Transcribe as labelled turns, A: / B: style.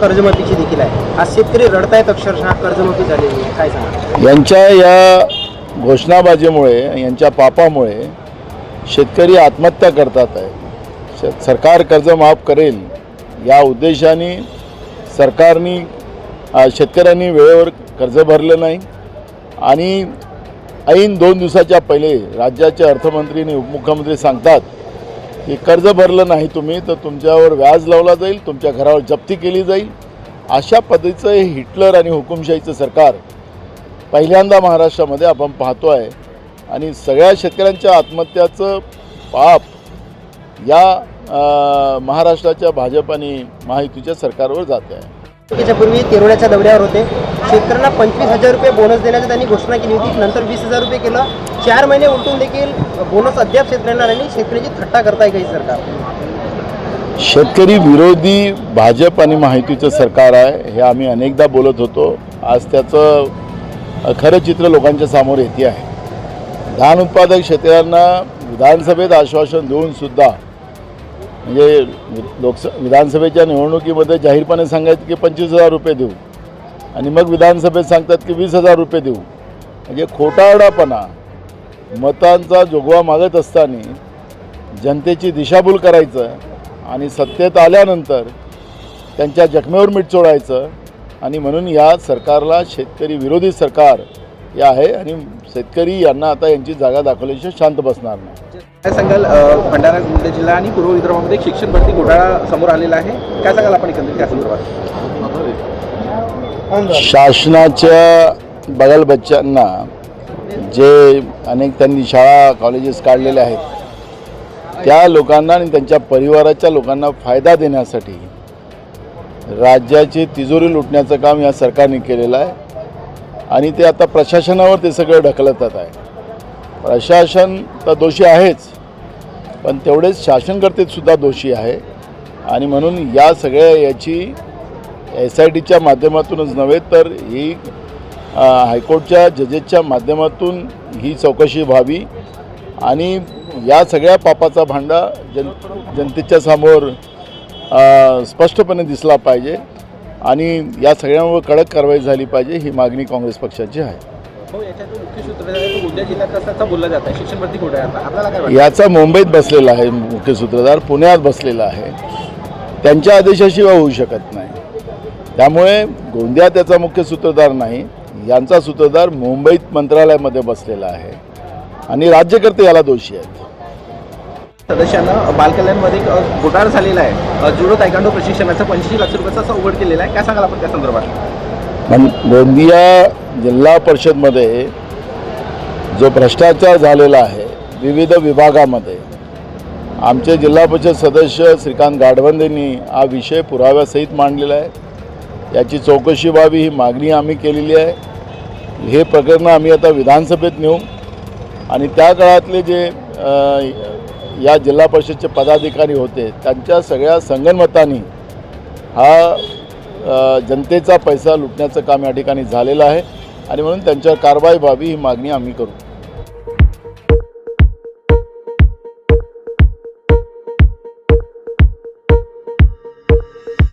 A: कर्जमाफीची देखील आहे. आज शेतकरी रडतायत अक्षरशः कर्जमाफी झालेली आहे. काय सांगा
B: यांच्या या घोषणाबाजीमुळे यांच्या पापामुळे शेतकरी आत्महत्या करतात आहे. श- सरकार कर्ज माफ करेल या उद्देशाने सरकारने शेतकऱ्यांनी वेळेवर कर्ज भरलं नाही. आणि ऐन दोन दिवसाच्या पहिले राज्याचे अर्थमंत्री आणि उपमुख्यमंत्री सांगतात की कर्ज भरलं नाही तुम्ही तर तुमच्यावर व्याज लावला जाईल तुमच्या घरावर जप्ती केली जाईल. अशा पद्धतीचं हे हिटलर आणि हुकुमशाहीचं सरकार पहिल्यांदा महाराष्ट्रामध्ये आपण पाहतो आहे. आणि सगळ्या शेतकऱ्यांच्या आत्महत्याचं पाप या महाराष्ट्राच्या भाजप आणि महायुतीच्या सरकारवर जात आहे.
A: त्याच्यापूर्वी तेरोड्याच्या दौऱ्यावर होते. शेतकऱ्यांना पंचवीस हजार रुपये बोनस देण्याची त्यांनी घोषणा केली होती. नंतर वीस हजार रुपये केलं. चार महिने उलटून देखील बोनस अद्याप शेतकऱ्यांना आणि शेतकऱ्याची थट्टा करताय काही सरकार.
B: शेतकरी विरोधी भाजप आणि माहितीचं सरकार आहे. हे आम्ही अनेकदा बोलत होतो. आज त्याचं खरं चित्र लोकांच्या समोर येते आहे. धान उत्पादक शेतकऱ्यांना विधानसभेत आश्वासन देऊनसुद्धा म्हणजे लोकस विधानसभेच्या निवडणुकीमध्ये जाहीरपणे सांगायचं की पंचवीस हजार रुपये देऊ. आणि मग विधानसभेत सांगतात की वीस हजार रुपये देऊ. म्हणजे खोटारडापणा मतांचा जोगवा मागत असताना जनतेची दिशाभूल करायचं आणि सत्तेत आल्यानंतर त्यांच्या जखमेवर मीठ चोळायचं आणि म्हणून या सरकारला शेतकरी विरोधी सरकार हे आहे आणि शेतकरी यांना आता यांची जागा दाखवल्याशिवाय शांत बसणार नाही.
C: काय सांगाल भंडारा गोंदिया जिल्हा आणि पूर्व विदर्भामध्ये शिक्षण भरती घोटाळा समोर आलेला आहे. काय सांगाल आपण एकंदरीत त्या संदर्भात?
B: शासनाच्या बगल बच्चांना जे अनेक त्यांनी शाळा कॉलेजेस काढलेले आहेत त्या लोकांना आणि त्यांच्या परिवाराच्या लोकांना फायदा देण्यासाठी राज्याची तिजोरी लुटण्याचं काम या सरकारने केलेलं आहे आणि ते आता प्रशासनावर ते सगळं ढकलतात आहे. प्रशासन तर दोषी आहेच पण तेवढेच शासनकर्तेसुद्धा दोषी आहे. आणि म्हणून या सगळ्या याची एस आय टीच्या माध्यमातूनच नव्हे तर ही हायकोर्टच्या जजेसच्या माध्यमातून ही चौकशी व्हावी. आणि या सगळ्या पापाचा भांडा जन जनतेच्या समोर स्पष्टपणे दिसला पाहिजे. आणि या सगळ्यांवर कडक कारवाई झाली पाहिजे ही मागणी काँग्रेस पक्षाची आहे. याचा मुंबईत बसलेला आहे मुख्य सूत्रधार पुण्यात बसलेला आहे. त्यांच्या आदेशाशिवाय होऊ शकत नाही. त्यामुळे गोंदिया त्याचा मुख्य सूत्रधार नाही यांचा सूत्रधार मुंबईत मंत्रालयामध्ये बसलेला आहे. आणि राज्यकर्ते याला दोषी आहेत.
C: सदस्यांना बालकल्याणमध्ये घोटाळा झालेला आहे. जुडो तायकांडो प्रशिक्षणाचा पंचवीस लाख रुपयाचा उघड केलेला आहे. काय सांगाल आपण त्या संदर्भात?
B: गोंदिया जिल्हा परिषदमध्ये जो भ्रष्टाचार झालेला आहे विविध विभागामध्ये आमचे जिल्हा परिषद सदस्य श्रीकांत गाडवंदेंनी हा विषय पुराव्यासहित मांडलेला आहे. याची चौकशी व्हावी ही मागणी आम्ही केलेली आहे. हे प्रकरणं आम्ही आता विधानसभेत नेऊ आणि त्या काळातले जे या जिल्हा परिषदचे पदाधिकारी होते त्यांच्या सगळ्या संगणमतांनी हा जनतेचा पैसा लुटण्याचं काम या ठिकाणी झालेलं आहे. आणि म्हणून त्यांच्यावर कारवाई व्हावी ही मागणी आम्ही करू.